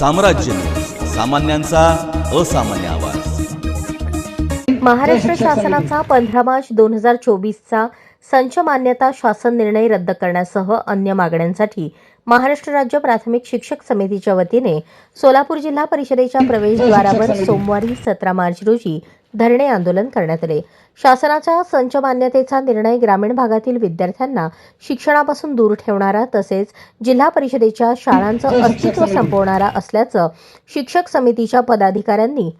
साम्राज्य सामान्यांचा असामान्य आवाज. महाराष्ट्र शासनाचा पंधरा मार्च दोन हजार चोवीसचा संच मान्यता शासन निर्णय रद्द करण्यासह अन्य मागण्यांसाठी महाराष्ट्र राज्य प्राथमिक शिक्षक समितीच्या वतीने सोलापूर जिल्हा परिषदेच्या प्रवेशद्वारावर सोमवारी सतरा मार्च रोजी धरणे आंदोलन करण्यात आले. शासनाच्या संच मान्यतेचा निर्णय ग्रामीण भागातील विद्यार्थ्यांना शिक्षणापासून दूर ठेवणारा तसेच जिल्हा परिषदेच्या शाळांचं अस्तित्व संपवणारा असल्याचं शिक्षक समितीच्या पदाधिकाऱ्यांनी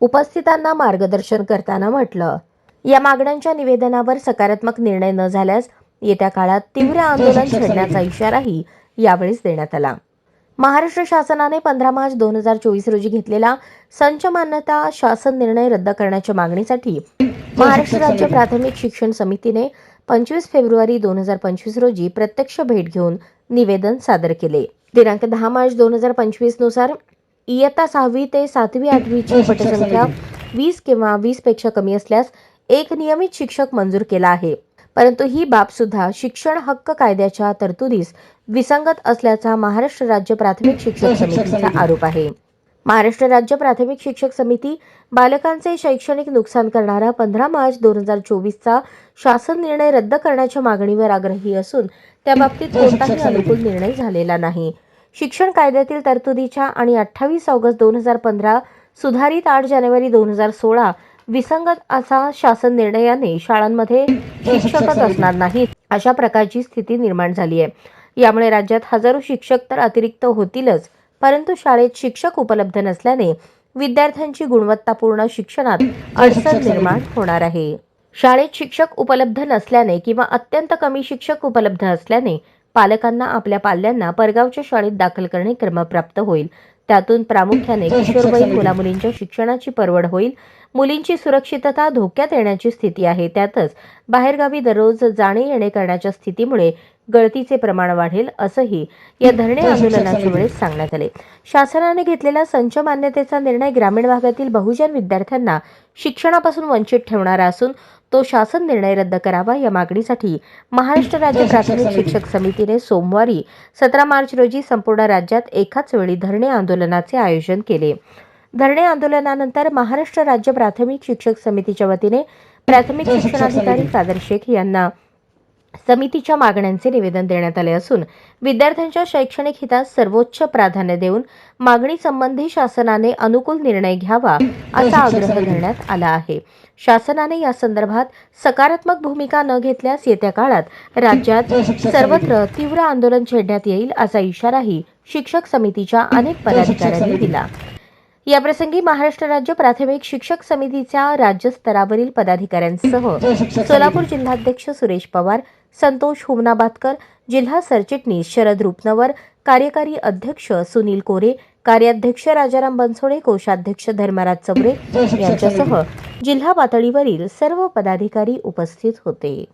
उपस्थितांना मार्गदर्शन करताना म्हटलं. या मागण्यांच्या निवेदनावर सकारात्मक निर्णय न झाल्यास येत्या काळात तीव्र आंदोलन छेडण्याचा इशाराही यावेळेस देण्यात आला. महाराष्ट्र शासनाने पंधरा मार्च दोन हजार चोवीस रोजी घेतलेला संच मान्यता शासन निर्णय रद्द करण्याच्या मागणीसाठी महाराष्ट्र राज्य प्राथमिक शिक्षण समितीने पंचवीस फेब्रुवारी दोन हजार पंचवीस रोजी प्रत्यक्ष भेट घेऊन निवेदन सादर केले. दिनांक दहा मार्च दोन हजार पंचवीसनुसार इयत्ता सहावी ते सातवी आठवीची पटसंख्या वीस किंवा वीसपेक्षा कमी असल्यास एक नियमित शिक्षक मंजूर केला आहे. परंतु ही बाब सुद्धा शिक्षण हक्क कायद्याच्या तरतुदीस विसंगत असल्याचा महाराष्ट्र राज्य प्राथमिक शिक्षक समितीचा आरोप आहे. महाराष्ट्र राज्य प्राथमिक शिक्षक समिती बालकांचे शैक्षणिक नुकसान करणारा पंधरा मार्च दोन हजार चोवीसचा शासन निर्णय रद्द करण्याच्या मागणीवर आग्रही असून त्याबाबतीत कोणताही अनुकूल निर्णय झालेला नाही. शिक्षण कायद्यातील तरतुदीच्या आणि अठ्ठावीस ऑगस्ट दोन हजार पंधरा सुधारित आठ जानेवारी दोन हजार सोळा विसंगत असा शासन निर्णयाने शाळांमध्ये शिक्षकच असणार नाहीत अशा प्रकारची स्थिती निर्माण झाली आहे. यामुळे राज्यात हजारो शिक्षक तर अतिरिक्त होतीलच परंतु शाळेत शिक्षक उपलब्ध नसल्याने विद्यार्थ्यांची गुणवत्तापूर्ण शिक्षणात अडचण निर्माण होणार आहे. शाळेत शिक्षक उपलब्ध नसल्याने किंवा अत्यंत कमी शिक्षक उपलब्ध असल्याने पालकांना आपल्या पाल्यांना परगावच्या शाळेत दाखल करणे क्रमप्राप्त होईल. त्यातून प्रामुख्याने किशोरवयीन मुलामुलींच्या शिक्षणाची परवड होईल. मुलींची सुरक्षितता धोक्यात येण्याची स्थिती आहे. त्यातच बाहेरगावी दररोज जाणे येणे करण्याच्या स्थितीमुळे गळतीचे प्रमाण वाढेल असंही या धरणे आंदोलनाच्या वेळेस सांगण्यात आले. शासनाने घेतलेला संच मान्यतेचा निर्णय ग्रामीण भागातील बहुजन विद्यार्थ्यांना शिक्षणापासून वंचित ठेवणारा असून तो शासन निर्णय रद्द करावा या मागणीसाठी महाराष्ट्र राज्य प्राथमिक शिक्षक समितीने सोमवारी सतरा मार्च रोजी संपूर्ण राज्यात एकाच वेळी धरणे आंदोलनाचे आयोजन केले. धरणे आंदोलनानंतर महाराष्ट्र राज्य प्राथमिक शिक्षक समितीच्या वतीने प्राथमिक शिक्षणाधिकारी कादर शेख यांना समितीच्या मागण्यांचे निवेदन देण्यात आले असून विद्यार्थ्यांच्या शैक्षणिक हितास सर्वोच्च प्राधान्य देऊन मागणी संबंधी शासनाने अनुकूल निर्णय घ्यावा असा आग्रह धरण्यात आला आहे. शासनाने या संदर्भात सकारात्मक भूमिका न घेतल्यास येत्या काळात राज्यात सर्वत्र तीव्र आंदोलन छेडण्यात येईल असा इशाराही शिक्षक समितीच्या अनेक पदाधिकाऱ्यांनी दिला. याप्रसंगी महाराष्ट्र राज्य प्राथमिक शिक्षक समितीच्या राज्यस्तरावरील पदाधिकाऱ्यांसह सोलापूर जिल्हाध्यक्ष सुरेश पवार संतोष हुमनाबादकर जिल्हा सरचिटणीस शरद रुपनवर कार्यकारी अध्यक्ष सुनील कोरे कार्याध्यक्ष राजाराम बनसोडे कोषाध्यक्ष धर्मराज चौरे यांच्यासह जिल्हा पातळीवरील सर्व पदाधिकारी उपस्थित होते.